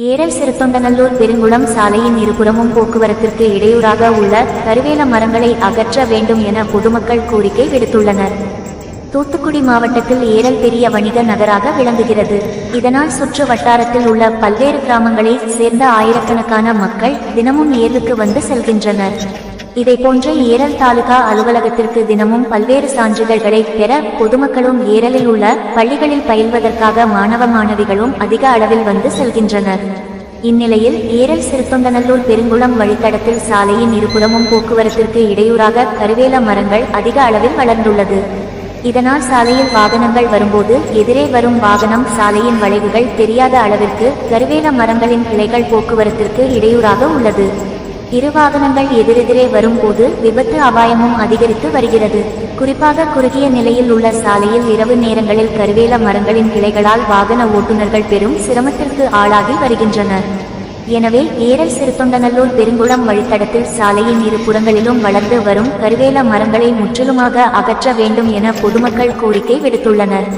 ஏரல் சிறுத்தொண்டநல்லூர் பெருங்குளம் சாலையின் இருபுறமும் போக்குவரத்திற்கு இடையூறாக உள்ள கருவேல மரங்களை அகற்ற வேண்டும் என பொதுமக்கள் கோரிக்கை விடுத்துள்ளனர். தூத்துக்குடி மாவட்டத்தில் ஏரல் பெரிய வணிக நகராக விளங்குகிறது. இதனால் சுற்று வட்டாரத்தில் உள்ள பல்வேறு கிராமங்களைச் சேர்ந்த ஆயிரக்கணக்கான மக்கள் தினமும் ஏரலுக்கு வந்து செல்கின்றனர். இதை போன்ற ஏரல் தாலுகா அலுவலகத்திற்கு தினமும் பல்வேறு சான்றிதழ்களை பெற பொதுமக்களும் ஏரலில் உள்ள பள்ளிகளில் பயில்வதற்காக மாணவ மாணவிகளும் அதிக அளவில் வந்து செல்கின்றனர். இந்நிலையில் ஏரல் சிறுத்தொண்டநல்லூர் பெருங்குளம் வழித்தடத்தில் சாலையின் இருபுறமும் போக்குவரத்திற்கு இடையூறாக கருவேல மரங்கள் அதிக அளவில் வளர்ந்துள்ளது. இதனால் சாலையில் வாகனங்கள் வரும்போது எதிரே வரும் வாகனம் சாலையின் வளைவுகள் தெரியாத அளவிற்கு கருவேல மரங்களின் கிளைகள் போக்குவரத்திற்கு இடையூறாக உள்ளது. இரு வாகனங்கள் எதிரெதிரே வரும்போது விபத்து அபாயமும் அதிகரித்து வருகிறது. குறிப்பாக குறுகிய நிலையில் உள்ள சாலையில் இரவு நேரங்களில் கருவேல மரங்களின் கிளைகளால் வாகன ஓட்டுநர்கள் பெரும் சிரமத்திற்கு ஆளாகி வருகின்றனர். எனவே ஏரல் சிறுத்தொண்டநல்லூர் பெருங்குளம் வழித்தடத்தில் சாலையின் இரு புறங்களிலும் வளர்ந்து வரும் கருவேல மரங்களை முற்றிலுமாக அகற்ற வேண்டும் என பொதுமக்கள் கோரிக்கை விடுத்துள்ளனர்.